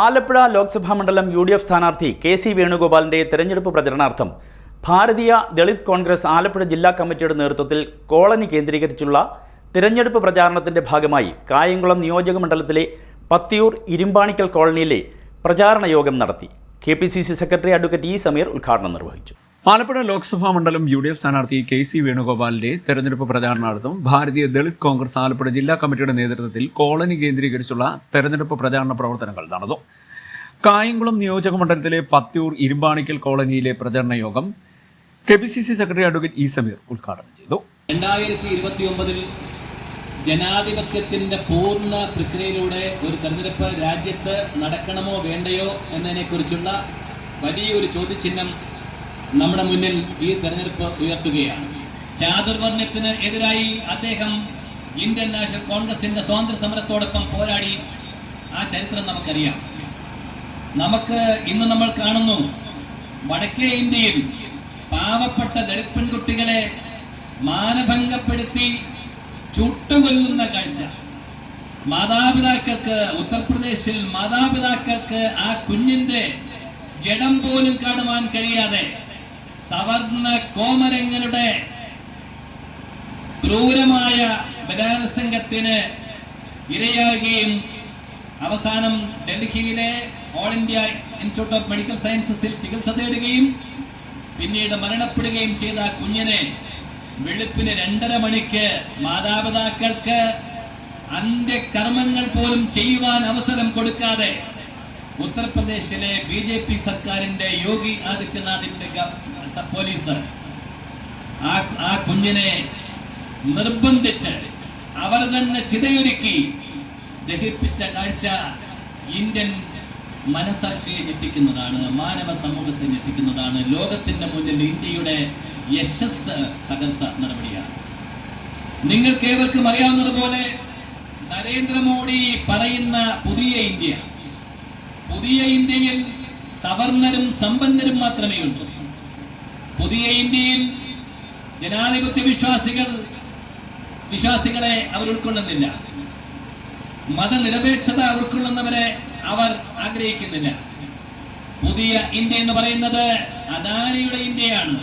ആലപ്പുഴ ലോക്സഭാ മണ്ഡലം U D F സ്ഥാനാർത്ഥി K C വേണുഗോപാലിന്റെ തെരഞ്ഞെടുപ്പ് പ്രചരണാർത്ഥം ഭാരതീയ ദളിത് കോൺഗ്രസ് ആലപ്പുഴ ജില്ലാ കമ്മിറ്റിയുടെ നേതൃത്വത്തിൽ കോളനി കേന്ദ്രീകരിച്ചുള്ള തിരഞ്ഞെടുപ്പ് പ്രചാരണത്തിന്റെ ഭാഗമായി കായംകുളം നിയോജക മണ്ഡലത്തിലെ പത്തിയൂർ ഇരുമ്പാണിക്കൽ കോളനിയിലെ പ്രചാരണ യോഗം നടത്തി. K P C C secretary advocate E Sameer ഉദ്ഘാടനം നിർവഹിച്ചു. ആലപ്പുഴ ലോക്സഭാ മണ്ഡലം യു ഡി എഫ് സ്ഥാനാർത്ഥി കെ സി വേണുഗോപാലിന്റെ തെരഞ്ഞെടുപ്പ് പ്രചാരണാർത്ഥം ഭാരതീയ ദളിത് കോൺഗ്രസ് ആലപ്പുഴ ജില്ലാ കമ്മിറ്റിയുടെ നേതൃത്വത്തിൽ കോളനി കേന്ദ്രീകരിച്ചുള്ള തെരഞ്ഞെടുപ്പ് പ്രചാരണ പ്രവർത്തനങ്ങൾ നടന്നു. കായംകുളം നിയോജക മണ്ഡലത്തിലെ പത്തിയൂർ ഇരുമ്പാണിക്കൽ കോളനിയിലെ പ്രചരണ യോഗം K P C C secretary advocate E Sameer ഉദ്ഘാടനം ചെയ്തു. ജനാധിപത്യത്തിന്റെ പൂർണ പ്രക്രിയയിലൂടെ ഒരു തെരഞ്ഞെടുപ്പ് രാജ്യത്ത് നടക്കണമോ വേണ്ടയോ എന്നതിനെക്കുറിച്ചുള്ള വലിയൊരു ചോദ്യചിഹ്നം നമ്മുടെ മുന്നിൽ ഈ തെരഞ്ഞെടുപ്പ് ഉയർത്തുകയാണ്. ചാതുർവർണത്തിന് എതിരായി അദ്ദേഹം ഇന്ത്യൻ നാഷണൽ കോൺഗ്രസിന്റെ സ്വാതന്ത്ര്യ സമരത്തോടൊപ്പം പോരാടി. ആ ചരിത്രം നമുക്കറിയാം. നമുക്ക് ഇന്ന് നമ്മൾ കാണുന്നു വടക്കേ ഇന്ത്യയിൽ പാവപ്പെട്ട ദളിത് പെൺകുട്ടികളെ മാനഭംഗപ്പെടുത്തി ചുട്ടുകൊല്ലുന്ന കാഴ്ച. മാതാപിതാക്കൾക്ക് ഉത്തർപ്രദേശിൽ മാതാപിതാക്കൾക്ക് ആ കുഞ്ഞിന്റെ ജഡം പോലും കാണുവാൻ കഴിയാതെ സവർണ കോമരങ്ങളുടെ ക്രൂരമായ ബലാത്സംഗത്തിന് ഇരയാകുകയും അവസാനം ഡൽഹിയിലെ all India institute of medical സയൻസസിൽ ചികിത്സ തേടുകയും പിന്നീട് മരണപ്പെടുകയും ചെയ്ത കുഞ്ഞിനെ വെളുപ്പിന് രണ്ടര മണിക്ക് മാതാപിതാക്കൾക്ക് അന്ത്യകർമ്മങ്ങൾ പോലും ചെയ്യുവാൻ അവസരം കൊടുക്കാതെ ഉത്തർപ്രദേശിലെ ബി ജെ പി സർക്കാരിന്റെ യോഗി ആദിത്യനാഥിന്റെ പോലീസ് ആ ആ കുഞ്ഞിനെ നിർബന്ധിച്ച് അവർ തന്നെ ചിതയൊരുക്കി ദഹിപ്പിച്ച കാഴ്ച ഇന്ത്യൻ മനസാക്ഷിയെ ഞെട്ടിക്കുന്നതാണ് മാനവ സമൂഹത്തെ ഞെട്ടിക്കുന്നതാണ് ലോകത്തിന്റെ മുന്നിൽ ഇന്ത്യയുടെ യശസ് തകർത്ത നടപടിയാണ്. നിങ്ങൾക്ക് ഏവർക്കും അറിയാവുന്നതുപോലെ നരേന്ദ്രമോദി പറയുന്ന പുതിയ ഇന്ത്യ പുതിയ ഇന്ത്യയിൽ സവർണരും സമ്പന്നരും മാത്രമേ ഉള്ളൂ പുതിയ ഇന്ത്യയിൽ ജനാധിപത്യ വിശ്വാസികൾ വിശ്വാസികളെ അവർ ഉൾക്കൊള്ളുന്നില്ല. മതനിരപേക്ഷത ഉൾക്കൊള്ളുന്നവരെ അവർ ആഗ്രഹിക്കുന്നില്ല. പുതിയ ഇന്ത്യ എന്ന് പറയുന്നത് അദാനിയുടെ ഇന്ത്യയാണ്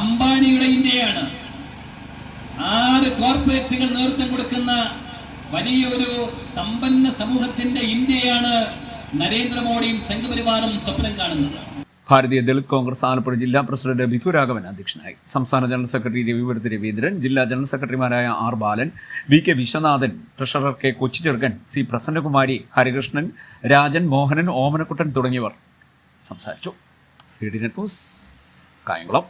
അംബാനിയുടെ ഇന്ത്യയാണ്. ആറ് കോർപ്പറേറ്റുകൾ നേതൃത്വം കൊടുക്കുന്ന വലിയൊരു സമ്പന്ന സമൂഹത്തിന്റെ ഇന്ത്യയാണ് നരേന്ദ്രമോദിയും സംഘപരിവാറും സ്വപ്നം കാണുന്നത്. ഭാരതീയ ദളിത് കോൺഗ്രസ് ആലപ്പുഴ ജില്ലാ പ്രസിഡന്റ് ബിധു രാഘവൻ അധ്യക്ഷനായി. സംസ്ഥാന ജനറൽ സെക്രട്ടറി രവിപുരത്ത് രവീന്ദ്രൻ ജില്ലാ ജനറൽ സെക്രട്ടറിമാരായ R Balan V K Viswanathan treasurer K Kochicherukkan C Prasannakumari Harikrishnan Rajan Mohanan Omanakuttan തുടങ്ങിയവർ സംസാരിച്ചു. കായംകുളം.